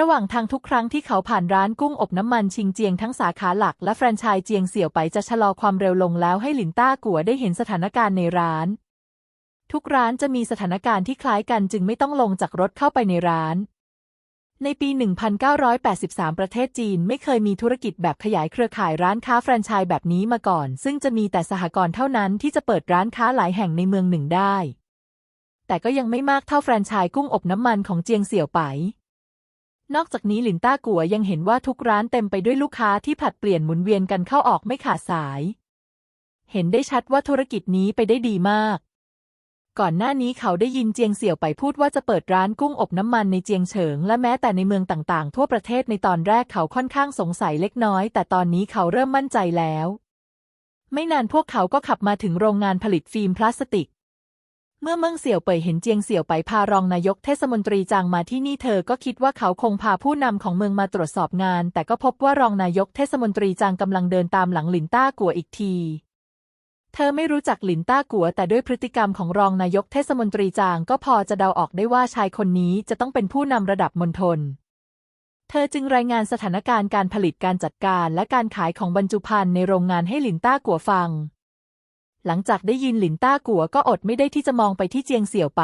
ระหว่างทางทุกครั้งที่เขาผ่านร้านกุ้งอบน้ำมันชิงเจียงทั้งสาขาหลักและแฟรนไชส์เจียงเสี่ยวไปจะชะลอความเร็วลงแล้วให้หลินต้ากัวได้เห็นสถานการณ์ในร้าน ทุกร้านจะมีสถานการณ์ที่คล้ายกันจึงไม่ต้องลงจากรถเข้าไปในร้าน ในปี 1983 ประเทศจีนไม่เคยมีธุรกิจแบบขยายเครือข่ายร้านค้าแฟรนไชส์แบบนี้มาก่อน ซึ่งจะมีแต่สหกรณ์เท่านั้นที่จะเปิดร้านค้าหลายแห่งในเมืองหนึ่งได้ แต่ก็ยังไม่มากเท่าแฟรนไชส์กุ้งอบน้ำมันของเจียงเสี่ยวไป นอกจากนี้หลินต้ากัวยังเห็นว่าทุกร้านเต็มไปด้วยลูกค้าที่ผลัดเปลี่ยนหมุนเวียนกันเข้าออกไม่ขาดสาย เห็นได้ชัดว่าธุรกิจนี้ไปได้ดีมาก ก่อนหน้านี้เขาได้ยินเจียงเสี่ยวไปพูดว่าจะเปิดร้านกุ้งอบน้ำมันในเจียงเฉิง และแม้แต่ในเมืองต่างๆ ทั่วประเทศในตอนแรกเขาค่อนข้างสงสัยเล็กน้อย แต่ตอนนี้เขาเริ่มมั่นใจแล้ว ไม่นานพวกเขาก็ขับมาถึงโรงงานผลิตฟิล์มพลาสติก เมื่อเมืองเสี่ยวเป่ยเห็นเจียงเสี่ยวไปพารองนายกเทศมนตรีจางมาที่นี่เธอก็คิดว่าเขาคงพาผู้นำของเมืองมาตรวจสอบงาน แต่ก็พบว่ารองนายกเทศมนตรีจางกำลังเดินตามหลังหลินต้ากัวอีกทีเธอไม่รู้จักหลินต้ากัว แต่ด้วยพฤติกรรมของรองนายกเทศมนตรีจางก็พอจะเดาออกได้ว่าชายคนนี้จะต้องเป็นผู้นำระดับมณฑล เธอจึงรายงานสถานการณ์การผลิตการจัดการและการขายของบรรจุภัณฑ์ในโรงงานให้หลินต้ากัวฟัง หลังจากได้ยินหลินต้ากัวก็อดไม่ได้ที่จะมองไปที่เจียงเสี่ยวไป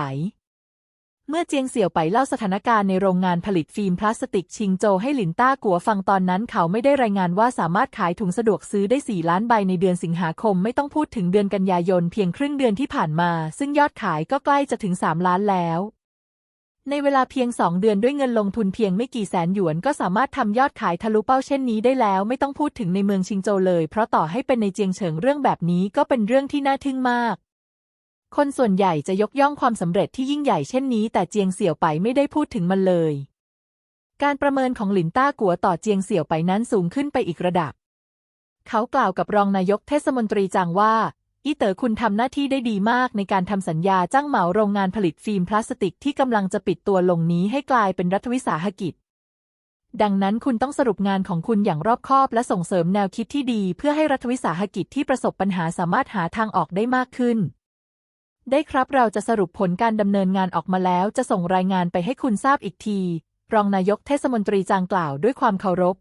เมื่อเจียงเสี่ยวไปเล่าสถานการณ์ในโรงงานผลิตฟิล์มพลาสติกชิงโจให้หลินต้ากัวฟังตอนนั้นเขาไม่ได้รายงานว่าสามารถขายถุงสะดวกซื้อได้ 4 ล้านใบในเดือนสิงหาคมไม่ต้องพูดถึงเดือนกันยายนเพียงครึ่งเดือนที่ผ่านมา ซึ่งยอดขายก็ใกล้จะถึง 3 ล้านแล้ว ในเวลาเพียง 2 เดือนด้วยเงินลงทุนเพียงไม่กี่แสนหยวนก็สามารถทำยอดขายทะลุเป้าเช่นนี้ได้แล้ว ไม่ต้องพูดถึงในเมืองชิงโจวเลย เพราะต่อให้เป็นในเจียงเฉิงเรื่องแบบนี้ก็เป็นเรื่องที่น่าทึ่งมาก คนส่วนใหญ่จะยกย่องความสำเร็จที่ยิ่งใหญ่เช่นนี้ แต่เจียงเสี่ยวไปไม่ได้พูดถึงมันเลย การประเมินของหลินต้ากัวต่อเจียงเสี่ยวไปนั้นสูงขึ้นไปอีกระดับ เขากล่าวกับรองนายกเทศมนตรีจางว่า อีเต๋อคุณทำหน้าที่ได้ดีมากในการทำสัญญาจ้างเหมาโรงงานผลิตฟิล์มพลาสติกที่กำลังจะปิดตัวลงนี้ให้กลายเป็นรัฐวิสาหกิจ ดังนั้นคุณต้องสรุปงานของคุณอย่างรอบคอบและส่งเสริมแนวคิดที่ดี เพื่อให้รัฐวิสาหกิจที่ประสบปัญหาสามารถหาทางออกได้มากขึ้น ได้ครับเราจะสรุปผลการดำเนินงานออกมาแล้ว จะส่งรายงานไปให้คุณทราบอีกที รองนายกเทศมนตรีจางกล่าวด้วยความเคารพ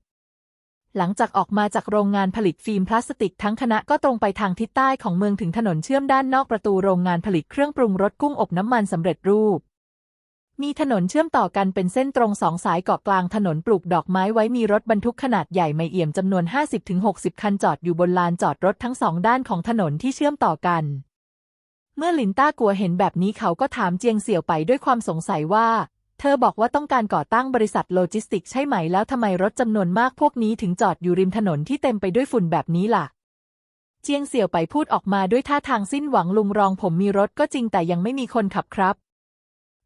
หลังจากออกมาจากโรงงานผลิตฟิล์มพลาสติกทั้งคณะก็ตรงไปทางทิศใต้ของเมืองถึงถนนเชื่อมด้านนอกประตูโรงงานผลิตเครื่องปรุงรสกุ้งอบน้ำมันสำเร็จรูป มีถนนเชื่อมต่อกันเป็นเส้นตรงสองสายเกาะกลางถนนปลูกดอกไม้ไว้มีรถบรรทุกขนาดใหญ่ไม่เอี่ยมจำนวน 50-60 คันจอดอยู่บนลานจอดรถทั้งสองด้านของถนนที่เชื่อมต่อกัน เมื่อหลินต้ากัวเห็นแบบนี้เขาก็ถามเจียงเสี่ยวไปด้วยความสงสัยว่า เธอบอกว่าต้องการก่อตั้งบริษัทโลจิสติกใช่ไหมแล้วทำไมรถจำนวนมากพวกนี้ถึงจอดอยู่ริมถนนที่เต็มไปด้วยฝุ่นแบบนี้ล่ะ เจียงเสี่ยวไปพูดออกมาด้วยท่าทางสิ้นหวังลุงรองผมมีรถก็จริงแต่ยังไม่มีคนขับครับ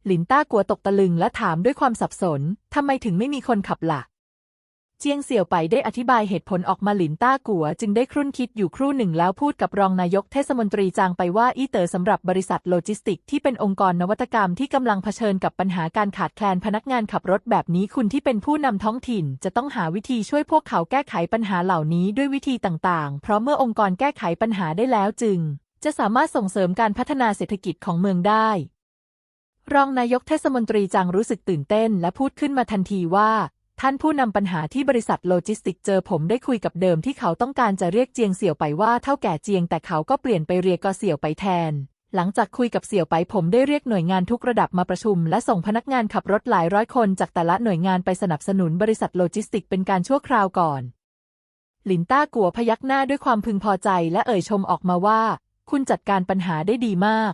หลินต้ากลัวตกตะลึงและถามด้วยความสับสนทำไมถึงไม่มีคนขับล่ะ เจียงเสี่ยวไปได้อธิบายเหตุผลออกมาหลินต้ากัว จึงได้ครุ่นคิดอยู่ครู่หนึ่งแล้วพูดกับรองนายกเทศมนตรีจางไปว่าอีเตอร์สำหรับบริษัทโลจิสติก ที่เป็นองค์กรนวัตกรรมที่กำลังเผชิญกับปัญหาการขาดแคลนพนักงานขับรถแบบนี้คุณที่เป็นผู้นำท้องถิ่น จะต้องหาวิธีช่วยพวกเขาแก้ไขปัญหาเหล่านี้ด้วยวิธีต่างๆ เพราะเมื่อองค์กรแก้ไขปัญหาได้แล้วจึง จะสามารถส่งเสริมการพัฒนาเศรษฐกิจของเมืองได้รองนายกเทศมนตรีจางรู้สึกตื่นเต้นและพูดขึ้นมาทันทีว่า ท่านผู้นำปัญหาที่บริษัทโลจิสติกเจอผมได้คุยกับเดิมที่เขาต้องการจะเรียกเจียงเสี่ยวไปว่าเท่าแก่เจียงแต่เขาก็เปลี่ยนไปเรียกกอเสี่ยวไปแทน หลังจากคุยกับเสี่ยวไปผมได้เรียกหน่วยงานทุกระดับมาประชุม และส่งพนักงานขับรถหลายร้อยคนจากแต่ละหน่วยงานไปสนับสนุนบริษัทโลจิสติกเป็นการชั่วคราวก่อน หลินต้ากัวพยักหน้าด้วยความพึงพอใจ และเอ่ยชมออกมาว่า คุณจัดการปัญหาได้ดีมาก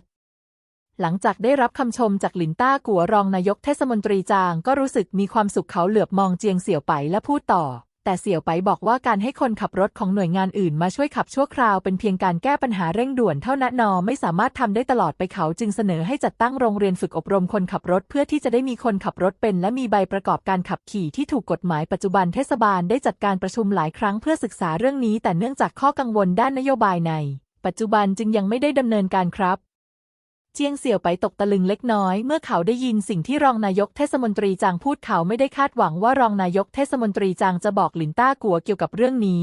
หลังจากได้รับคำชมจากหลินต้ากัวรองนายกเทศมนตรีจางก็รู้สึกมีความสุขเขาเหลือบมองเจียงเสี่ยวไปและพูดต่อ แต่เสี่ยวไปบอกว่าการให้คนขับรถของหน่วยงานอื่นมาช่วยขับชั่วคราวเป็นเพียงการแก้ปัญหาเร่งด่วนเท่านั้นนอไม่สามารถทำได้ตลอดไปเขาจึงเสนอให้จัดตั้งโรงเรียนฝึกอบรมคนขับรถ เพื่อที่จะได้มีคนขับรถเป็น และมีใบประกอบการขับขี่ที่ถูกกฎหมายปัจจุบันเทศบาลได้จัดการประชุมหลายครั้งเพื่อศึกษาเรื่องนี้ แต่เนื่องจากข้อกังวลด้านนโยบายในปัจจุบันจึงยังไม่ได้ดำเนินการครับ เจียงเสี่ยวไปตกตะลึงเล็กน้อย เมื่อเขาได้ยินสิ่งที่รองนายกเทศมนตรีจางพูดเขาไม่ได้คาดหวังว่ารองนายกเทศมนตรีจางจะบอกหลินต้ากัวเกี่ยวกับเรื่องนี้